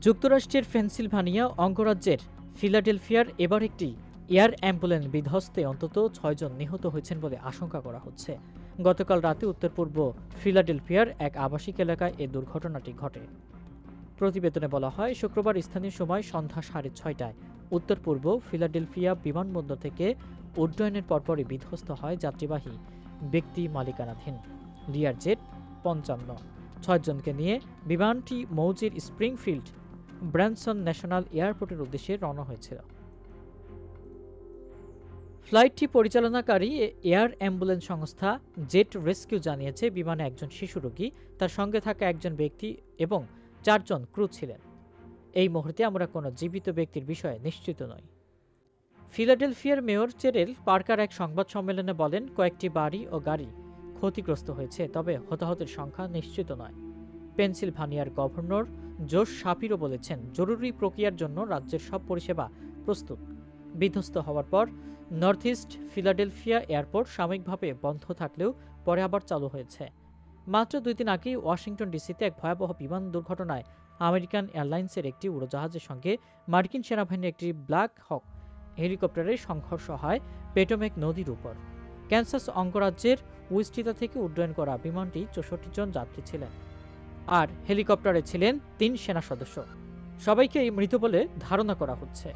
যুক্তরাষ্ট্রের পেনসিলভানিয়া অঙ্গরাজ্যের ফিলাডেলফিয়ার এবার একটি এয়ার অ্যাম্বুলেন্স বিধ্বস্তে অন্তত ছয়জন নিহত হয়েছেন বলে আশঙ্কা করা হচ্ছে। গতকাল রাতে উত্তর পূর্ব ফিলাডেলফিয়ার এক আবাসিক এলাকায় এ দুর্ঘটনাটি ঘটে। প্রতিবেদনে বলা হয়, শুক্রবার স্থানীয় সময় সন্ধ্যা সাড়ে ছয়টায় উত্তর পূর্ব ফিলাডেলফিয়া বিমানবন্দর থেকে উড্ডয়নের পরপরই বিধ্বস্ত হয় যাত্রীবাহী ব্যক্তি মালিকানাধীন লিয়ার জেট পঞ্চান্ন। ছয়জনকে নিয়ে বিমানটি মৌজির স্প্রিংফিল্ড ব্র্যানসন ন্যাশনাল এয়ারপোর্টের উদ্দেশ্যে রওনা হয়েছিল। ফ্লাইটটি পরিচালনাকারী এয়ার অ্যাম্বুলেন্স সংস্থা জেট রেস্কিউ জানিয়েছে, বিমানে একজন শিশু রোগী, তার সঙ্গে থাকা একজন ব্যক্তি এবং চারজন ক্রু ছিলেন। এই মুহূর্তে আমরা কোনো জীবিত ব্যক্তির বিষয়ে নিশ্চিত নই। ফিলাডেলফিয়ার মেয়র চেরেল পার্কার এক সংবাদ সম্মেলনে বলেন, কয়েকটি বাড়ি ও গাড়ি ক্ষতিগ্রস্ত হয়েছে, তবে হতাহতের সংখ্যা নিশ্চিত নয়। পেনসিলভানিয়ার গভর্নর জোশ শাপিরও বলেছেন, জরুরি প্রক্রিয়ার জন্য রাজ্যের সব পরিষেবা প্রস্তুত। বিধ্বস্ত হওয়ার পর, নর্থ ইস্ট ফিলাডেলফিয়া এয়ারপোর্ট সাময়িকভাবে বন্ধ থাকলেও পরে আবার চালু হয়েছে। মাত্র দুই দিন আগেই ওয়াশিংটন ডিসিতে এক ভয়াবহ বিমান দুর্ঘটনায় আমেরিকান এয়ারলাইন্সের একটি উড়োজাহাজের সঙ্গে মার্কিন সেনাবাহিনীর একটি ব্ল্যাক হক হেলিকপ্টারের সংঘর্ষ হয় পেটোমেক নদীর উপর। ক্যান্সাস অঙ্গরাজ্যের উইস্টিতা থেকে উড্ডয়ন করা বিমানটি চৌষট্টি জন যাত্রী ছিলেন। আর হেলিকপ্টারে ছিলেন তিন সেনা সদস্য। সবাইকে মৃত বলে ধারণা করা হচ্ছে।